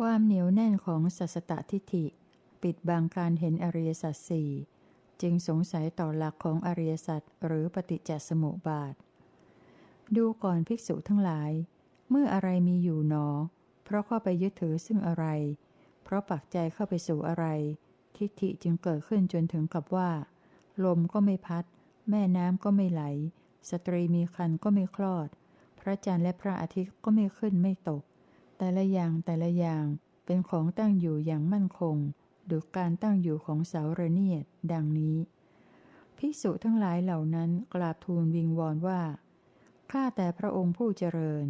ความเหนียวแน่นของสัสตทิฏฐิ ปิดบังการเห็นอริยสัจสี่จึงสงสัยต่อหลักของอริยสัจหรือปฏิจจสมุปบาท ดูก่อนภิกษุทั้งหลาย เมื่ออะไรมีอยู่หนอ เพราะเข้าไปยึดถือซึ่งอะไร เพราะปักใจเข้าไปสู่อะไร ทิฏฐิจึงเกิดขึ้นจนถึงกับว่า ลมก็ไม่พัด แม่น้ำก็ไม่ไหล สตรีมีคันก็ไม่คลอด พระจันทร์และพระอาทิตย์ก็ไม่ขึ้นไม่ตก แต่ละอย่างแต่ละอย่างเป็นของตั้งอยู่อย่างมั่นคงดูการตั้งอยู่ของเสาระเนียด ดังนี้ ภิกษุทั้งหลายเหล่านั้นกราบทูลวิงวอนว่า ข้าแต่พระองค์ผู้เจริญ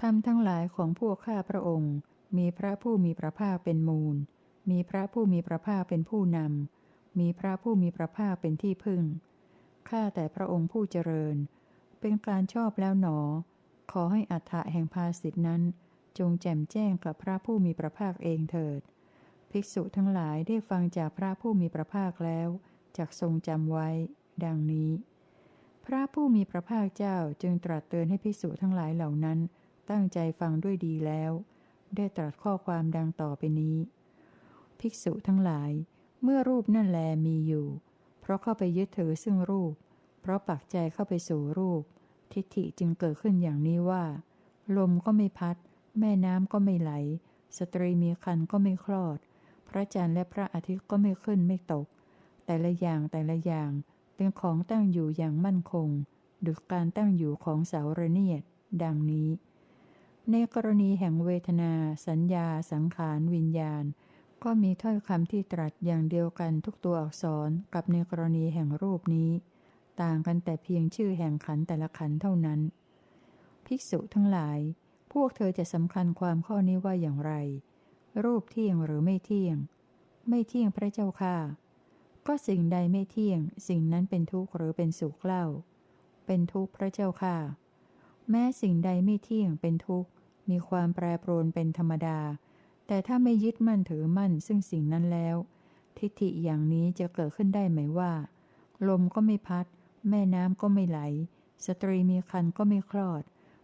ทำทั้งหลายของพวกข้าพระองค์ มีพระผู้มีพระภาคเป็นมูล มีพระผู้มีพระภาคเป็นผู้นำ มีพระผู้มีพระภาคเป็นที่พึ่ง ข้าแต่พระองค์ผู้เจริญ เป็นการชอบแล้วหนอ ขอให้อัฏฐะแห่งภาสิทนั้น จงแจ่มแจ้งกับพระผู้มีพระภาคเองเถิด ภิกษุทั้งหลายได้ฟังจากพระผู้มีพระภาคแล้วจากทรงจำไว้ ดังนี้ พระผู้มีพระภาคเจ้าจึงตรัสเตือนให้ภิกษุทั้งหลายเหล่านั้น ตั้งใจฟังด้วยดีแล้ว ได้ตรัสข้อความดังต่อไปนี้ ภิกษุทั้งหลาย เมื่อรูปนั่นแลมีอยู่ เพราะเข้าไปยึดถือซึ่งรูป เพราะปักใจเข้าไปสู่รูป ทิฏฐิจึงเกิดขึ้นอย่างนี้ว่า ลมก็ไม่พัด แม่น้ำก็ไม่ไหล สตรีมีคันก็ไม่คลอด พระจันทร์และพระอาทิตย์ก็ไม่ขึ้นไม่ตก แต่ละอย่างแต่ละอย่างเป็นของตั้งอยู่อย่างมั่นคงดุจการตั้งอยู่ของเสาระเนียด ดังนี้ ในกรณีแห่งเวทนา สัญญา สังขาร วิญญาณ ก็มีถ้อยคำที่ตรัสอย่างเดียวกันทุกตัวอักษรกับในกรณีแห่งรูปนี้ ต่างกันแต่เพียงชื่อแห่งขันแต่ละขันเท่านั้น ภิกษุทั้งหลาย พวกเธอจะสำคัญความข้อนี้ว่าอย่างไร รูปเที่ยงหรือไม่เที่ยง ไม่เที่ยงพระเจ้าค่ะ ก็สิ่งใดไม่เที่ยง สิ่งนั้นเป็นทุกข์หรือเป็นสุขเล่า เป็นทุกข์พระเจ้าค่ะ แม้สิ่งใดไม่เที่ยงเป็นทุกข์ มีความแปรปรวนเป็นธรรมดา แต่ถ้าไม่ยึดมั่นถือมั่นซึ่งสิ่งนั้นแล้ว ทิฏฐิอย่างนี้จะเกิดขึ้นได้ไหมว่า ลมก็ไม่พัด แม่น้ำก็ไม่ไหล สตรีมีคันก็ไม่คลอด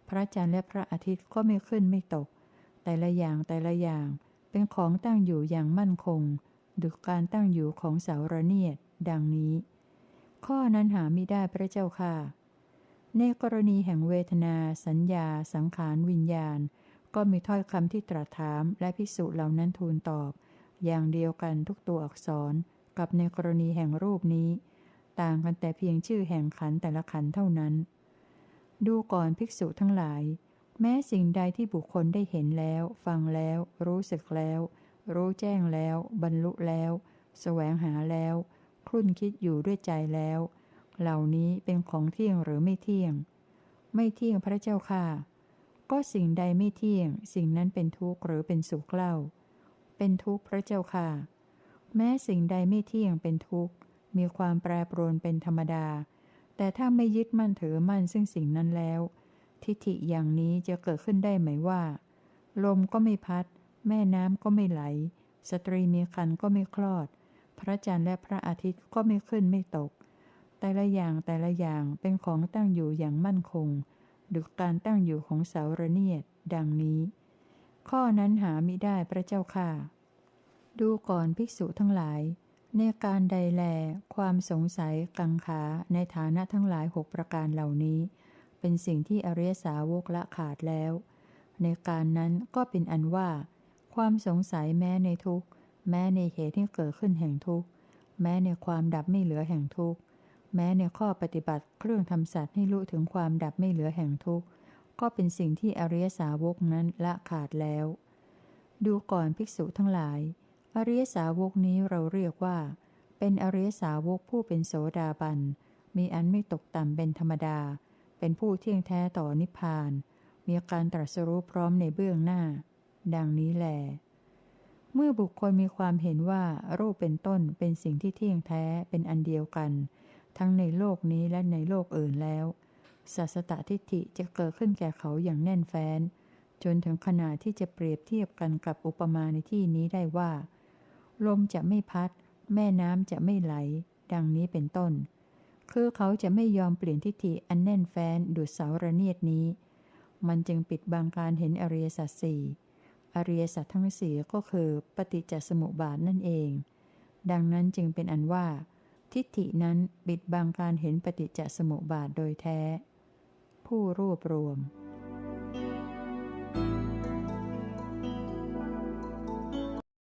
พระจันทร์และพระอาทิตย์ก็ไม่ขึ้นไม่ตก แต่ละอย่างแต่ละอย่างเป็นของตั้งอยู่อย่างมั่นคง ดุจการตั้งอยู่ของเสาระเนียด ดังนี้ ข้อนั้นหาไม่ได้พระเจ้าค่ะ ในกรณีแห่งเวทนา สัญญา สังขารวิญญาณ ก็มีถ้อยคำที่ตรัสถามและพิสุเหล่านั้นทูลตอบ อย่างเดียวกันทุกตัวอักษรกับในกรณีแห่งรูปนี้ ต่างกันแต่เพียงชื่อแห่งขันแต่ละขันเท่านั้น ดูก่อนภิกษุทั้งหลาย แม้สิ่งใดที่บุคคลได้เห็นแล้ว ฟังแล้ว รู้สึกแล้ว รู้แจ้งแล้ว บรรลุแล้วแสวงหาแล้วครุ่นคิดอยู่ด้วยใจแล้ว เหล่านี้เป็นของเที่ยงหรือไม่เที่ยง ไม่เที่ยงพระเจ้าค่ะ ก็สิ่งใดไม่เที่ยง สิ่งนั้นเป็นทุกข์หรือเป็นสุขเล่า เป็นทุกข์พระเจ้าค่ะ แม้สิ่งใดไม่เที่ยงเป็นทุกข์ มีความแปรปรวนเป็นธรรมดา แต่ถ้าไม่ยึดมั่นถือมั่นซึ่งสิ่งนั้นแล้ว ทิฏฐิอย่างนี้จะเกิดขึ้นได้ไหมว่า ลมก็ไม่พัด แม่น้ำก็ไม่ไหล สตรีมีคันก็ไม่คลอด พระจันทร์และพระอาทิตย์ก็ไม่ขึ้นไม่ตก แต่ละอย่างแต่ละอย่างเป็นของตั้งอยู่อย่างมั่นคงดุจการตั้งอยู่ของเสาระเนียด ดังนี้ ข้อนั้นหามิได้พระเจ้าค่ะ ดูก่อนภิกษุทั้งหลาย ในการใดแล ความสงสัยกังขาในฐานะทั้งหลายหกประการเหล่านี้ เป็นสิ่งที่อริยสาวกละขาดแล้ว ในการนั้นก็เป็นอันว่า ความสงสัยแม้ในทุกแม้ในเหตุที่เกิดขึ้นแห่งทุกแม้ในความดับไม่เหลือแห่งทุกแม้ในข้อปฏิบัติเครื่องทำสัตว์ให้รู้ถึงความดับไม่เหลือแห่งทุกก็เป็นสิ่งที่อริยสาวกนั้นละขาดแล้ว ดูก่อนภิกษุทั้งหลาย อริยสาวกนี้เราเรียกว่า เป็นอริยสาวกผู้เป็นโสดาบัน มีอันไม่ตกต่ำเป็นธรรมดา เป็นผู้เที่ยงแท้ต่อนิพพาน มีการตรัสรู้พร้อมในเบื้องหน้า ดังนี้แหลเมื่อบุคคลมีความเห็นว่ารูปเป็นต้นเป็นสิ่งที่เที่ยงแท้เป็นอันเดียวกัน ทั้งในโลกนี้และในโลกอื่นแล้วสัสตทิฏฐิจะเกิดขึ้นแก่เขาอย่างแน่นแฟ้น จนถึงขนาดที่จะเปรียบเทียบกันกับอุปมาในที่นี้ได้ว่า ลมจะไม่พัด แม่น้ำจะไม่ไหล ดังนี้เป็นต้น คือเขาจะไม่ยอมเปลี่ยนทิฏฐิอันแน่นแฟ้นดุดเสาระเนียดนี้ มันจึงปิดบังการเห็นอริยสัจสี่อริยสัจทั้งสี่ก็คือปฏิจจสมุปบาทนั่นเอง ดังนั้นจึงเป็นอันว่า ทิฏฐินั้นปิดบังการเห็นปฏิจจสมุปบาทโดยแท้ ผู้รวบรวม「